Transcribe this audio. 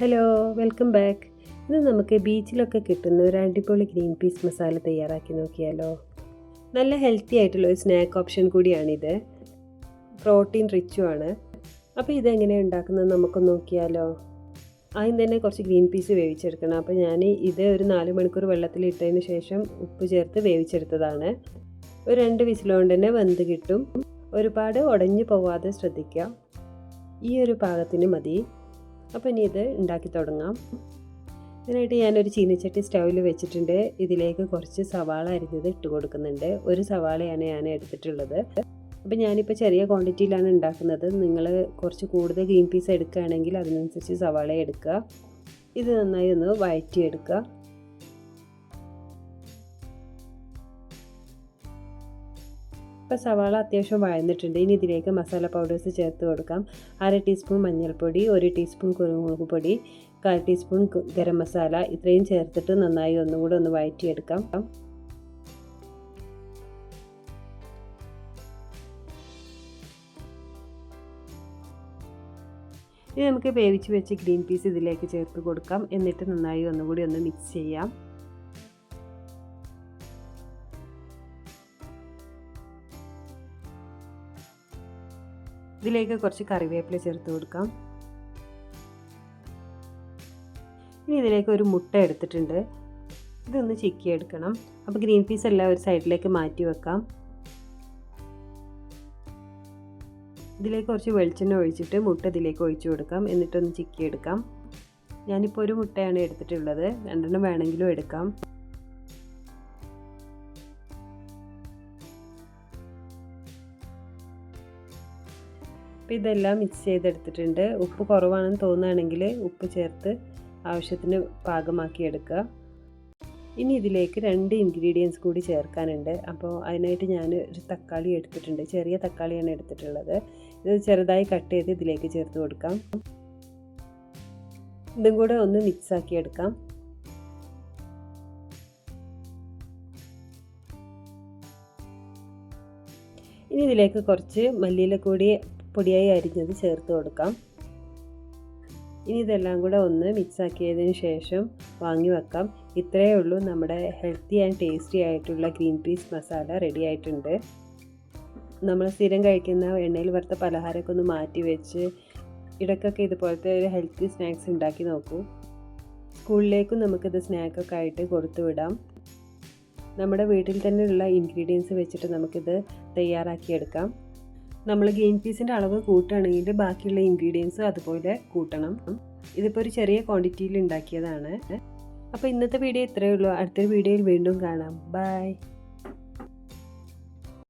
Hello welcome back ഇന്ന് നമുക്ക് ബീച്ചിലൊക്കെ കിട്ടുന്ന ഒരു അടിപൊളി ഗ്രീൻ പീസ് മസാല തയ്യാറാക്കി നോക്കിയാലോ. നല്ല ഹെൽത്തി ആയിട്ടുള്ള ഒരു സ്നാക്ക് ഓപ്ഷൻ കൂടിയാണിത്. പ്രോട്ടീൻ റിച്ചുമാണ് അപ്പോൾ ഇതെങ്ങനെയാണ് ഉണ്ടാക്കുന്നത് നമുക്ക് നോക്കിയാലോ. ആദ്യം തന്നെ കുറച്ച് ഗ്രീൻ പീസ് വേവിച്ചെടുക്കണം. അപ്പോൾ ഞാൻ ഇത് ഒരു നാല് മണിക്കൂർ വെള്ളത്തിൽ ഇട്ടതിന് ശേഷം ഉപ്പ് ചേർത്ത് വേവിച്ചെടുത്തതാണ്. ഒരു രണ്ട് വിസിലുകൊണ്ട് തന്നെ വെന്ത് കിട്ടും. ഒരുപാട് ഉടഞ്ഞു പോവാതെ ശ്രദ്ധിക്കുക. ഈ ഒരു പാകത്തിന് മതി. അപ്പോൾ ഇനി ഇത് ഉണ്ടാക്കി തുടങ്ങാം. ഇതിനായിട്ട് ഞാനൊരു ചീനിച്ചട്ടി സ്റ്റൗവിൽ വെച്ചിട്ടുണ്ട്. ഇതിലേക്ക് കുറച്ച് സവാള അരിഞ്ഞത് ഇട്ട് കൊടുക്കുന്നുണ്ട്. ഒരു സവാളയാണ് ഞാൻ എടുത്തിട്ടുള്ളത്. അപ്പോൾ ഞാനിപ്പോൾ ചെറിയ ക്വാണ്ടിറ്റിയിലാണ് ഉണ്ടാക്കുന്നത്. നിങ്ങൾ കുറച്ച് കൂടുതൽ ഗ്രീൻ പീസ് എടുക്കുകയാണെങ്കിൽ അതിനനുസരിച്ച് സവാള എടുക്കുക. ഇത് നന്നായി ഒന്ന് വഴറ്റിയെടുക്കുക. ഇപ്പോൾ സവാള അത്യാവശ്യം വഴന്നിട്ടുണ്ട്. ഇനി ഇതിലേക്ക് മസാല പൗഡേഴ്സ് ചേർത്ത് കൊടുക്കാം. അര ടീസ്പൂൺ മഞ്ഞൾപ്പൊടി ഒരു ടീസ്പൂൺ കുരുമുളക് പൊടി കാൽ ടീസ്പൂൺ ഗരം മസാല ഇത്രയും ചേർത്തിട്ട് നന്നായി ഒന്നുകൂടെ ഒന്ന് വഴറ്റിയെടുക്കാം. ഇനി നമുക്ക് വേവിച്ച് വെച്ച് ഗ്രീൻ പീസ് ഇതിലേക്ക് ചേർത്ത് കൊടുക്കാം. എന്നിട്ട് നന്നായി ഒന്നുകൂടി ഒന്ന് മിക്സ് ചെയ്യാം. ഇതിലേക്ക് കുറച്ച് കറിവേപ്പില ചേർത്ത് കൊടുക്കാം. ഇനി ഇതിലേക്ക് ഒരു മുട്ട എടുത്തിട്ടുണ്ട്. ഇതൊന്ന് ചിക്കി എടുക്കണം അപ്പോൾ ഗ്രീൻ പീസ് എല്ലാം ഒരു സൈഡിലേക്ക് മാറ്റി വെക്കാം. ഇതിലേക്ക് കുറച്ച് വെളിച്ചെണ്ണ ഒഴിച്ചിട്ട് മുട്ട ഇതിലേക്ക് ഒഴിച്ചു കൊടുക്കാം. എന്നിട്ടൊന്ന് ചിക്കി എടുക്കാം ഞാനിപ്പോൾ ഒരു മുട്ടയാണ് എടുത്തിട്ടുള്ളത്. രണ്ടെണ്ണം വേണമെങ്കിലും എടുക്കാം. അപ്പോൾ ഇതെല്ലാം മിക്സ് ചെയ്തെടുത്തിട്ടുണ്ട്. ഉപ്പ് കുറവാണെന്ന് തോന്നുകയാണെങ്കിൽ ഉപ്പ് ചേർത്ത് ആവശ്യത്തിന് പാകമാക്കി എടുക്കുക. ഇനി ഇതിലേക്ക് രണ്ട് ഇൻഗ്രീഡിയൻസ് കൂടി ചേർക്കാനുണ്ട്. അപ്പോൾ അതിനായിട്ട് ഞാൻ ഒരു തക്കാളി എടുത്തിട്ടുണ്ട്. ചെറിയ തക്കാളിയാണ് എടുത്തിട്ടുള്ളത്. ഇത് ചെറുതായി കട്ട് ചെയ്ത് ഇതിലേക്ക് ചേർത്ത് കൊടുക്കാം. ഇതും കൂടെ ഒന്ന് മിക്സ് ആക്കി എടുക്കാം. ഇനി ഇതിലേക്ക് കുറച്ച് മല്ലിയില കൂടി പൊടിയായി അരിഞ്ഞത് ചേർത്ത് കൊടുക്കാം. ഇനി ഇതെല്ലാം കൂടെ ഒന്ന് മിക്സാക്കിയതിന് ശേഷം വാങ്ങി വെക്കാം. ഇത്രയേ ഉള്ളൂ. നമ്മുടെ ഹെൽത്തി ആൻഡ് ടേസ്റ്റി ആയിട്ടുള്ള ഗ്രീൻ പീസ് മസാല റെഡി ആയിട്ടുണ്ട്. നമ്മൾ സ്ഥിരം കഴിക്കുന്ന എണ്ണയിൽ വറുത്ത പലഹാരമൊക്കെ ഒന്ന് മാറ്റി വെച്ച് ഇടയ്ക്കൊക്കെ ഇതുപോലത്തെ ഒരു ഹെൽത്തി സ്നാക്സ് ഉണ്ടാക്കി നോക്കൂ. സ്കൂളിലേക്കും നമുക്കിത് സ്നാക്കൊക്കെ ആയിട്ട് കൊടുത്തു വിടാം. നമ്മുടെ വീട്ടിൽ തന്നെയുള്ള ഇൻഗ്രീഡിയൻസ് വെച്ചിട്ട് നമുക്കിത് തയ്യാറാക്കിയെടുക്കാം. നമ്മൾ ഗ്രീൻ പീസിന്റെ അളവ് കൂട്ടുകയാണെങ്കിൽ ബാക്കിയുള്ള ഇൻഗ്രീഡിയൻസ് അതുപോലെ കൂട്ടണം. ഇതിപ്പോൾ ഒരു ചെറിയ ക്വാണ്ടിറ്റിയിൽ ഉണ്ടാക്കിയതാണ്. അപ്പോൾ ഇന്നത്തെ വീഡിയോ ഇത്രയേ ഉള്ളൂ. അടുത്തൊരു വീഡിയോയിൽ വീണ്ടും കാണാം. ബൈ